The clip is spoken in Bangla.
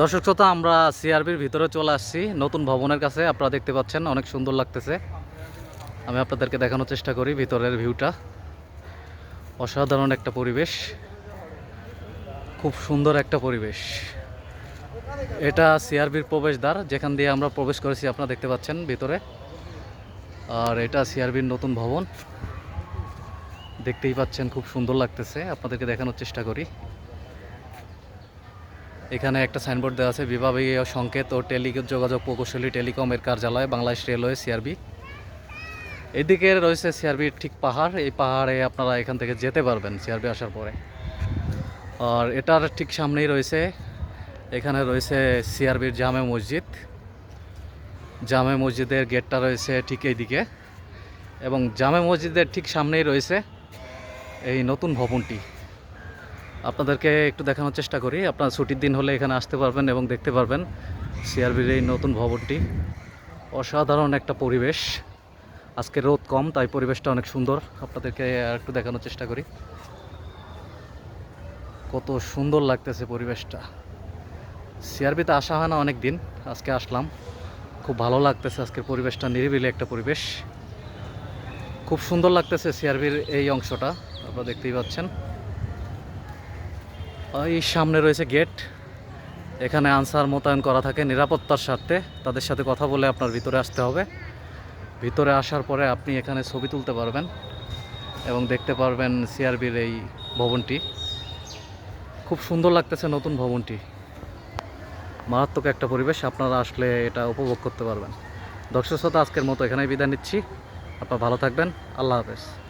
দর্শক শ্রোতা, আমরা সিআরবির ভিতরে চলে আসছি। নতুন ভবনের কাছে আপনারা দেখতে পাচ্ছেন, অনেক সুন্দর লাগতেছে। আমি আপনাদেরকে দেখানোর চেষ্টা করি ভিতরের ভিউটা। অসাধারণ একটা পরিবেশ। খুব সুন্দর একটা পরিবেশ। এটা সিআরবির প্রবেশদ্বার, যেখান দিয়ে আমরা প্রবেশ করেছি, আপনারা দেখতে পাচ্ছেন ভিতরে। আর এটা সিআরবির নতুন ভবন। দেখতেই পাচ্ছেন, খুব সুন্দর লাগতেছে। আপনাদেরকে দেখানোর চেষ্টা করি। এখানে একটা সাইনবোর্ড দেওয়া আছে, বিভাগীয় সংকেত ও টেলি যোগাযোগ প্রকৌশলী টেলিকমের কার্যালয়, বাংলাদেশ রেলওয়ে সিআরবি। এদিকে রয়েছে সিআরবির ঠিক পাহাড়, এই পাহাড়ে আপনারা এখান থেকে যেতে পারবেন সিআরবি আসার পরে। আর এটার ঠিক সামনেই রয়েছে, এখানে রয়েছে সিআরবির জামে মসজিদ। জামে মসজিদের গেটটা রয়েছে ঠিক এইদিকে এবং জামে মসজিদের ঠিক সামনেই রয়েছে এই নতুন ভবনটি। আপনাদেরকে একটু দেখানোর চেষ্টা করি। আপনার ছুটির দিন হলে এখানে আসতে পারবেন এবং দেখতে পারবেন সিআরবির এই নতুন ভবনটি। অসাধারণ একটা পরিবেশ। আজকে রোদ কম, তাই পরিবেশটা অনেক সুন্দর। আপনাদেরকে একটু দেখানোর চেষ্টা করি। কত সুন্দর লাগতেছে পরিবেশটা। সিআরবিতে আসা হয় না অনেক দিন আজকে আসলাম। খুব ভালো লাগতেছে আজকের পরিবেশটা, নিরিবিলি একটা পরিবেশ। খুব সুন্দর লাগতেছে সিআরবির এই অংশটা, আপনারা দেখতেই পাচ্ছেন। এই সামনে রয়েছে গেট। এখানে আনসার মোতায়েন করা থাকে নিরাপত্তার স্বার্থে। তাদের সাথে কথা বলে আপনার ভিতরে আসতে হবে। ভিতরে আসার পরে আপনি এখানে ছবি তুলতে পারবেন এবং দেখতে পারবেন সিআরবির এই ভবনটি। খুব সুন্দর লাগতেছে নতুন ভবনটি। মারাত্মক একটা পরিবেশ, আপনারা আসলে এটা উপভোগ করতে পারবেন। দর্শক শ্রোতা, আজকের মতো এখানেই বিদায় নিচ্ছি। আপনারা ভালো থাকবেন। আল্লাহ হাফেজ।